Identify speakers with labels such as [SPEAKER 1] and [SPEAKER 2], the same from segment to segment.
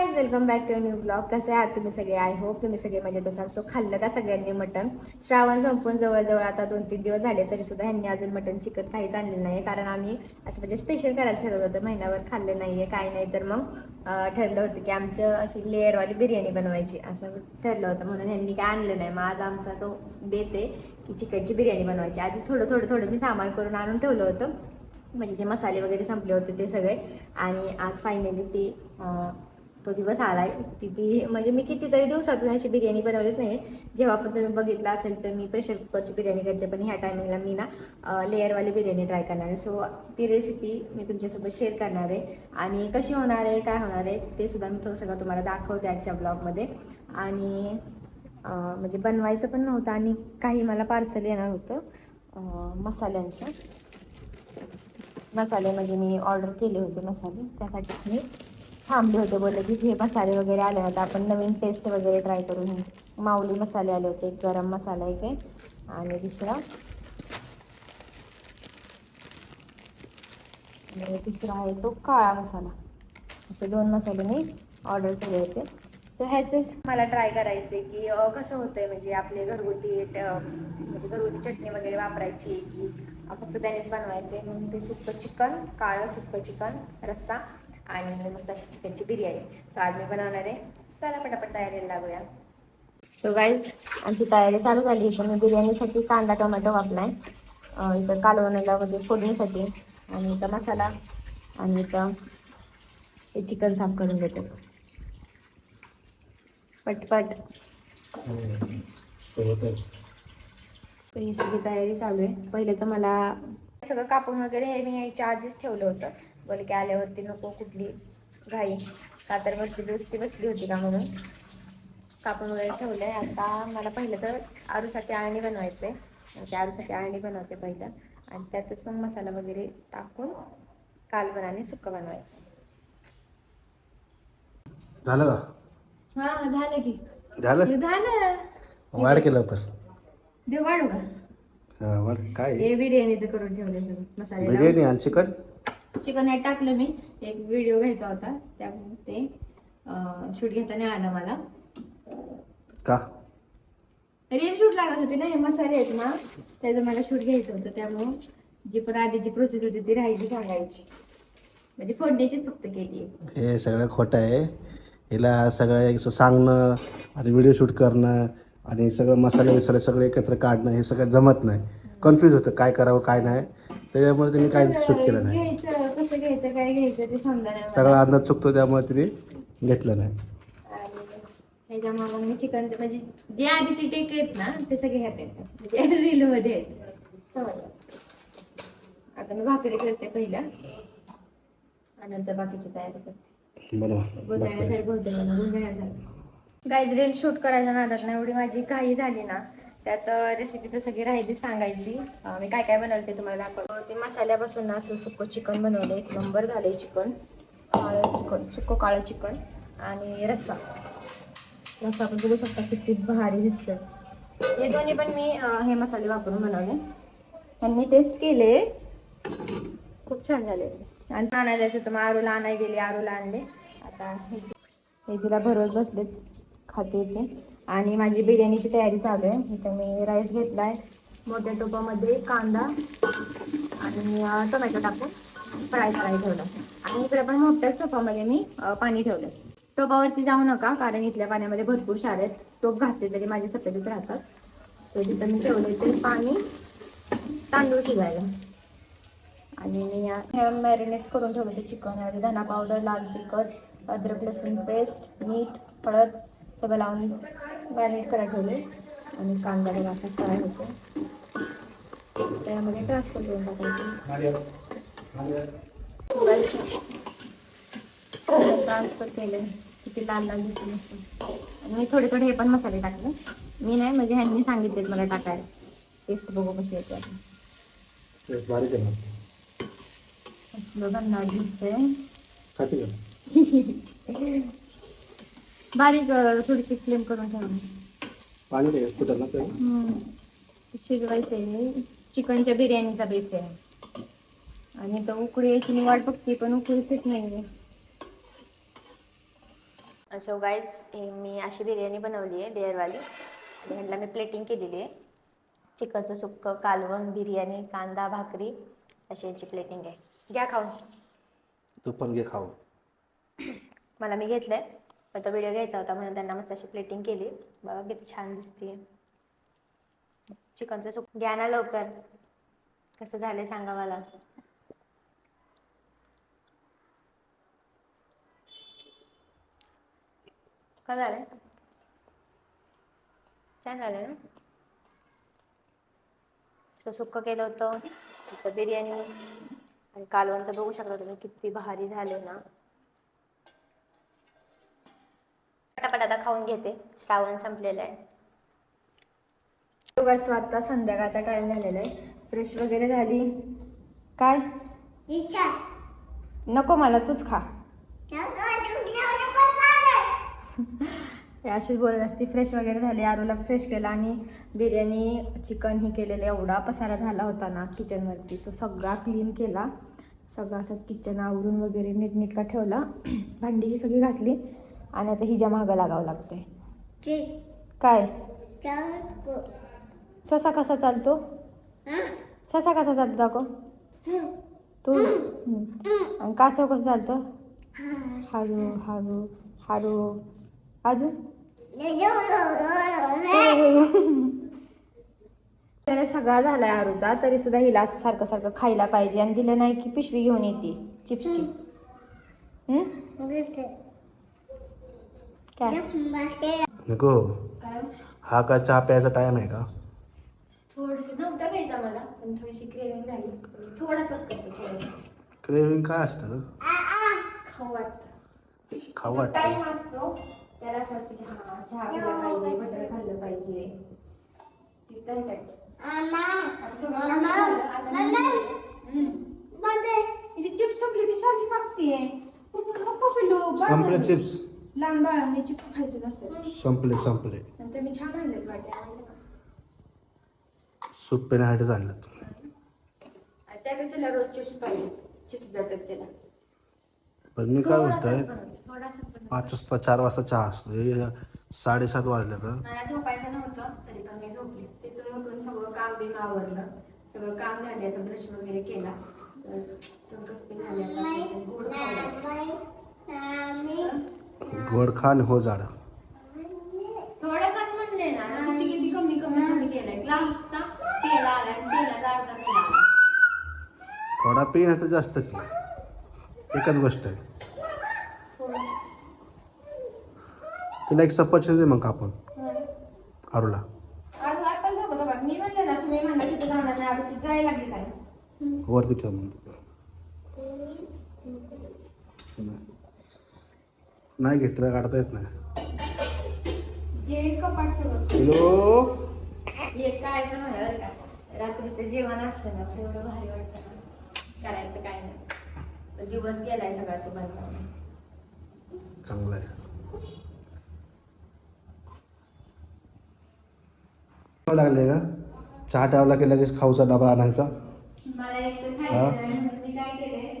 [SPEAKER 1] Guys welcome back to new blog कसे आहात तुम्ही सगळे? आय होप तुम्ही सगळे मजेत असाल. सो खाल्लं का सगळ्यांनी मटन श्रावण संपून जवळजवळ आता दोन तीन दिवस झाले तरी सुद्धा ह्यांनी अजून मटन चिकन काहीच आणलेलं नाही कारण आम्ही असं म्हणजे स्पेशल करायचं ठरवलं होतं महिन्यावर खाल्लं नाहीये काय नाही. तर मग ठरलं होतं की आमचं अशी लेअरवाली बिर्याणी बनवायची असं ठरलं होतं. म्हणून ह्यांनी काय आणलं नाही. मग आज आमचा तो बेत आहे की चिकनची बिर्याणी बनवायची. आधी थोडं थोडं थोडं मी सामान करून आणून ठेवलं होतं. म्हणजे जे मसाले वगैरे संपले होते ते सगळे. आणि आज फायनली ते तो दिवस आलाय. ती ती म्हणजे मी कितीतरी दिवसातून अशी बिर्याणी बनवलीच नाही जेव्हा पण तुम्ही बघितलं असेल तर मी प्रेशर कुकरची बिर्याणी करते पण ह्या टायमिंगला मी ना लेअरवाली बिर्याणी ट्राय करणार आहे. सो ती रेसिपी मी तुमच्यासोबत शेअर करणार आहे. आणि कशी होणार आहे काय होणार आहे ते सुद्धा मी तो सगळं तुम्हाला दाखवते आजच्या ब्लॉगमध्ये आणि म्हणजे बनवायचं पण नव्हतं आणि काही मला पार्सल येणार होतं. मसाल्यांचं. मसाले म्हणजे मी ऑर्डर केले होते मसाले. त्यासाठी मी थांबले होते बोलले की हे मसाले वगैरे आले आता आपण नवीन टेस्ट वगैरे ट्राय करून माऊली मसाले आले होते गरम मसाला एक आहे. आणि दुसरा. आणि दुसरा आहे तो काळा मसाला. असे दोन मसाले मी ऑर्डर केले होते. सो ह्याचेच मला ट्राय करायचे की कसं होतंय म्हणजे आपले घरगुती म्हणजे घरगुती चटणी वगैरे वापरायची की फक्त त्यानेच बनवायचे. म्हणून ते सुक्कं चिकन काळं सुक्कं चिकन रस्सा. आणि मस्त अशी चिकनची बिर्याणी. सो आज मी बनवणार आहे. चला पटापट तयारीला लागूया. सो गाईज आमची तयारी चालू झाली. इथं मी बिर्याणीसाठी कांदा टोमॅटो वापलाय इथं कालवण्याला म्हणजे फोडणीसाठी. आणि इथं मसाला. आणि इथं ते चिकन साफ करून घेतो. पटपट. ही सगळी तयारी चालू आहे. पहिले तर मला सगळं कापून वगैरे हे मी यायच्या आधीच ठेवलं होतं. की आल्यावरती नको कुठली घाई. का तर वरती दुसरी बसली होती का म्हणून. कापून वगैरे ठेवलं आहे आता मला पहिलं तर आरूसाठी आळणी बनवायचं आहे त्या आरूसाठी आळणी बनवते पहिलं. आणि त्यातच मग मसाला वगैरे टाकून कालवण आणि सुक्क बनवायचं.
[SPEAKER 2] झालं का?
[SPEAKER 1] हा झालं की.
[SPEAKER 2] झालं?
[SPEAKER 1] झालं.
[SPEAKER 2] वाढ के लवकर.
[SPEAKER 1] देव वाढू का
[SPEAKER 2] हा, वाढ. काय?
[SPEAKER 1] हे बिर्याणीचं करून ठेवलं सगळं. मसाले
[SPEAKER 2] बिर्याणी आणि चिकन?
[SPEAKER 1] चिकन ॲड टाकलं मी. एक व्हिडिओ घ्यायचा होता. त्यामुळे ते शूट घेताना आला मला.
[SPEAKER 2] का?
[SPEAKER 1] रील शूट लागत होती ना हे मसाले आहेत ना त्याचं मला शूट घ्यायचं होतं. त्यामुळं जी पण आधीची प्रोसेस होती ती राहिली सांगायची. म्हणजे फोडणीचीच फक्त केली
[SPEAKER 2] हे सगळं खोटं आहे. हिला सगळं सांगणं आणि व्हिडिओ शूट करणं आणि सगळं मसाले बिसाले सगळे एकत्र काढणं हे सगळं जमत नाही. कन्फ्यूज होतं काय करावं काय नाही. त्याच्यामुळे तिने काय शूट केलं नाही.
[SPEAKER 1] घ्यायचं काय घ्यायचं ते समजा.
[SPEAKER 2] सगळा अंदाज चुकतो त्यामुळे तिने घेतलं नाही.
[SPEAKER 1] मग मी चिकनचे म्हणजे जे आधीचे टेक आहेत ना ते सगळे ह्यात येतात म्हणजे रील मध्ये आहेत. समजलं. आता मी भाकरी करते पहिला. आणि नंतर बाकीची तयारी करते.
[SPEAKER 2] बनवा
[SPEAKER 1] गाईज रील शूट करायच्या नादात ना एवढी माझी काही झाली ना. त्यात रेसिपी तर सगळी राहिली सांगायची. मी काय काय बनवलं ते तुम्हाला दाखवतो ते मसाल्यापासून ना असं सुकं चिकन बनवलं. एक नंबर झाले चिकन. काळं चिकन सुकं काळं चिकन आणि रस्सा. रस्सा आपण बघू शकता किती भारी दिसतं हे दोन्ही पण मी हे मसाले वापरून बनवले. त्यांनी टेस्ट केले. खूप छान झाले. आणि आणायला जायचं होतं मग आरूला आणाय गेले आरूला आणले. आता हे हे तिला भरवत बसलेच खाते इथे आणि माझी बिर्याणीची तयारी चालू आहे. इथं मी राईस घेतलाय मोठ्या टोपामध्ये कांदा आणि टोमॅटो टाकून फ्राय करायला ठेवलं. आणि इकडे पण मोठ्याच टोपामध्ये मी पाणी ठेवलं टोपावरती जाऊ नका कारण इथल्या पाण्यामध्ये भरपूर शार आहेत. टोप घासले तरी माझे सफेदच राहतात. तर तिथं मी ठेवले ते पाणी तांदूळ शिजायला. आणि मी मॅरिनेट करून ठेवलं ते चिकन धना पावडर लाल तिखट अद्रक लसूण पेस्ट मीठ हळद सगळं लावून मॅरिनेट करायला ठेवले. आणि कांदा बघा असा फ्राय होतो. त्यामध्ये ट्रान्सफर करून टाकायचे. ट्रान्सफर केले. किती लाल लाल दिसले आणि मी थोडे थोडे हे पण मसाले टाकले. मी नाही म्हणजे ह्यांनी सांगितले मला टाकायला. टेस्ट बघू कशी येते असलं भन्नाट दिसतंय. बारीक अं, थोडीशी फ्लेम करून ठेवली.
[SPEAKER 2] पाणी नाही कुठं ना ते
[SPEAKER 1] शिजवायचं आहे. चिकनच्या बिर्याणीचा बेस आहे. आणि तो उकळी यायची मी वाट बघते पण उकळीच येत नाही सो गाईज हे मी अशी बिर्याणी बनवली आहे लेअरवाली आणि ह्याला मी प्लेटिंग केलेली आहे. चिकनचं सुक्कं कालवण बिर्याणी कांदा भाकरी अशी याची प्लेटिंग आहे. घ्या खाऊन.
[SPEAKER 2] तू पण घे खाऊ
[SPEAKER 1] मला मी घेतलंय. पण तो व्हिडिओ घ्यायचा होता म्हणून त्यांना मस्त अशी प्लेटिंग केली. बघा किती छान दिसते चिकनचं सुक घ्या ना लवकर. कसं झालंय सांगा मला. का झालंय? छान झालं ना? असं सुक्क केलं होतं. बिर्याणी. आणि कालवण तर बघू शकता तुम्ही किती भारी झाले ना. पटापट आता खाऊन घेते. श्रावण संपलेलं आहे. आता संध्याकाळचा टाइम झालेला आहे. फ्रेश वगैरे झाली? काय? नको मला तूच खा. अशीच बोलत असते. फ्रेश वगैरे झाली. आरूला फ्रेश केला आणि बिर्याणी चिकन हे केलेलं. एवढा पसारा झाला होता ना किचनवरती तो सगळा क्लीन केला. सगळं असं किचन आवरून वगैरे नीटनीटका ठेवला. भांडी ही सगळी घासली. आणि आता हिच्या मागं लागावं लागतंय. काय? ससा कसा चालतो? ससा कसा चालतो दाखव. तू. आणि कासव कसं चालतं? हळू हळू हळू अजून? त्याने सगळा झालाय आरूचा तरी सुद्धा हिला असं सारखं सारखं खायला पाहिजे आणि दिलं नाही की पिशवी घेऊन येते चिप्सची. हम्म? काय?
[SPEAKER 2] नको
[SPEAKER 1] काय
[SPEAKER 2] हा का चहा प्यायचा टाइम आहे का?
[SPEAKER 1] थोडस नव्हता प्यायचा मला पण थोडीशी क्रेविंग झाली. थोडासाच करतो थोडासा.
[SPEAKER 2] क्रेविंग काय असतं?
[SPEAKER 1] खाऊ वाटतं.
[SPEAKER 2] खाऊ वाटतं.
[SPEAKER 1] टाइम असतो त्याला असं वाटतं की हा चहा पिला पाहिजे बटर खाल्लं पाहिजे. ती तर काय आता सगळं काम झालं, आता मी- हम्म. हिची चिप्स संपली ती सारखी मागतीये. पिलू
[SPEAKER 2] संपले. चिप्स
[SPEAKER 1] लहान बाळांनी चिप्स खायचे नसतात
[SPEAKER 2] संपले संपले.
[SPEAKER 1] नंतर मी छान आणले वाटे आणले का?
[SPEAKER 2] सूप पिण्यासाठी झालं
[SPEAKER 1] आणि त्यापेक्षा तिला रोज चिप्स पाहिजे चिप्स देतात त्याला.
[SPEAKER 2] पण मी काय म्हणतोय. पाच वाजता चार वाजता चहा असतो. हे साडेसात वाजले तर.
[SPEAKER 1] मला झोपायचं नव्हतं तरी पण मी झोपले. तिथून उठून सगळं काम बिम आवरलं. सगळं काम झाले आता ब्रश वगैरे केला. तर टंकस्ती झाली आता काहीतरी गोड खावं.
[SPEAKER 2] आणि हो जाड.
[SPEAKER 1] थोडासाच म्हणले ना आता किती किती कमी कमी कमी केलाय. ग्लासचा पेला आलाय आणि तेलाचा अर्धा पेला आलाय.
[SPEAKER 2] थोडा पिण्याचं जास्त की. एकच गोष्ट आहे. तिला एक सफरचंद दे मग आपण. आरूला
[SPEAKER 1] आज आता झोपत होता. मी म्हणले ना तुम्ही म्हणला तिथे जाणार नाही. आता ती जायला लागली काय?
[SPEAKER 2] वरती ठेव मग. नाही घेतलं काढता येत नाही. हॅलो?
[SPEAKER 1] काय पण का. रात्रीचं जेवण असतं ना असं एवढं भारी वाटतं करायचं काय नाही. दिवस गेलाय सगळा तो बनवून
[SPEAKER 2] चांगलं आहे. लागले का चहा ठेवला की लगेच खाऊचा डबा आणायचा?
[SPEAKER 1] मला एक तर? खायचं नाही म्हणून मी काय केलंय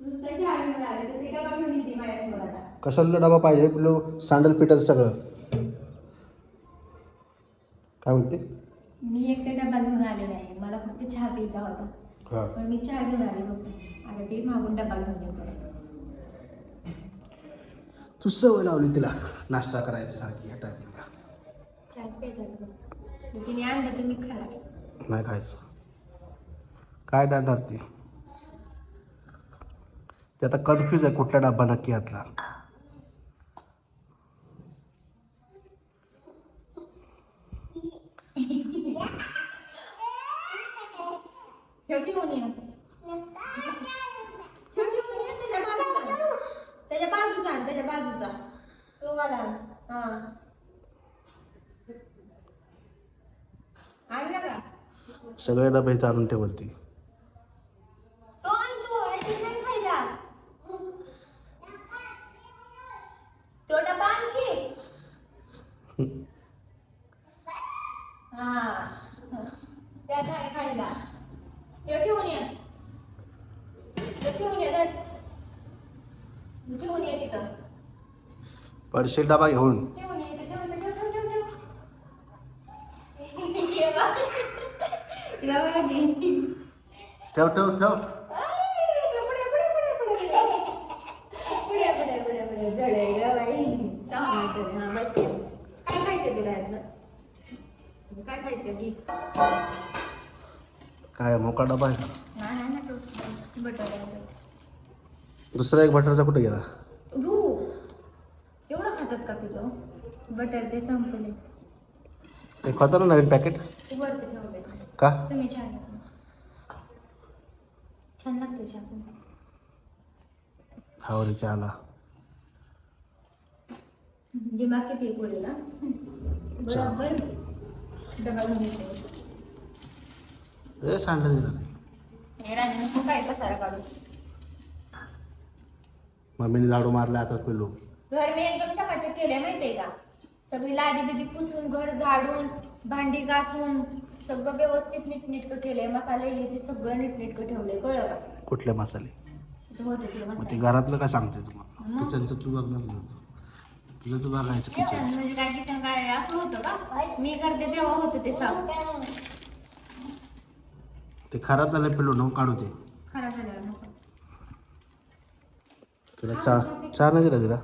[SPEAKER 1] नुसतं चहा घेऊन आले तर ते डबा घेऊन येते आता?
[SPEAKER 2] कशाला डबा पाहिजे? आपलं सँडल पिठाचं सगळं. काय म्हणते?
[SPEAKER 1] मी एक ते डबा घेऊन आले नाही. मला फक्त चहा प्यायचा होता.
[SPEAKER 2] हा.
[SPEAKER 1] पण मी चहा घेऊन आले आता ते मागून डबा घेऊन येतो
[SPEAKER 2] तू सवय लावली तिला. नाश्ता करायची सारखी या टायमिंगला
[SPEAKER 1] चहाच प्यायचा होता. तिने आणलं तर मी खाला
[SPEAKER 2] नाही खायचं. काय डाणार ती? ते आता कन्फ्यूज आहे कुठला डबा नक्की यातला.
[SPEAKER 1] ठेव घेऊन ये ठेव घेऊन ये त्याच्या बाजूचा. त्याच्या बाजूचा आण, त्याच्या बाजूचा. तो वाला. आण. हा आणला का?
[SPEAKER 2] सगळे डबे इथं आणून ठेवल ती
[SPEAKER 1] तो आण तू ह्याच्यात नाही खायला तो डबा आण की हा त्यात आहे खायला हे घेऊन ये हे घेऊन ये धर. घेऊन ये तिथं
[SPEAKER 2] पडशील डबा घेऊन
[SPEAKER 1] ठेवून ये इथं, ठेवून ये, ठेव, ठेव, ठेव, ठेव. ये बा. ये बा की.
[SPEAKER 2] ठेव ठेव ठेव
[SPEAKER 1] अरे, पुढे, पुढे, पुढे, पुढे, पुढे. पुढे, पुढे, पुढे, पुढे. जड आहे गं बाई. सहा मिनिटं. हा, बस. काय
[SPEAKER 2] मोका डबा आहे. दुसरा एक बटरचा कुठे गेला.
[SPEAKER 1] खातात का तुझं बटर ते संपले.
[SPEAKER 2] ते खातं ना नवीन पॅकेट
[SPEAKER 1] वरती ठेवले.
[SPEAKER 2] का?
[SPEAKER 1] तुम्ही छान छान लागते छान
[SPEAKER 2] हावरीच्या आला
[SPEAKER 1] दिमाग किती आहे पोरीला बरोबर डबा घेऊन येते.
[SPEAKER 2] ए सांडलं दिलं. नाही
[SPEAKER 1] हे राणी नको काय पसारा काढू
[SPEAKER 2] मम्मीने झाडू मारला आता पिल्लू.
[SPEAKER 1] घर मी एकदम चकाचक केले माहितीये का? सगळी लादी बिदी पुसून घर झाडून भांडी घासून सगळं व्यवस्थित नीटनेटकं केलंय. मसाले हे ते सगळं नीटनेटकं ठेवलंय कळलं का?
[SPEAKER 2] कुठले मसाले?
[SPEAKER 1] होते ते
[SPEAKER 2] मग ते
[SPEAKER 1] मसाले.
[SPEAKER 2] घरातलं काय सांगते तुम्हाला? किचनचं तू बघणार. तुझं तू बघायचं
[SPEAKER 1] किचन. म्हणजे काय किचन काय? असं होतं का? मी करते तेव्हा होतं ते साफ.
[SPEAKER 2] ते खराब झालं पिल्लू नको काढू ते.
[SPEAKER 1] खराब नको.
[SPEAKER 2] तुला चहा चहा नाही दिला तिला?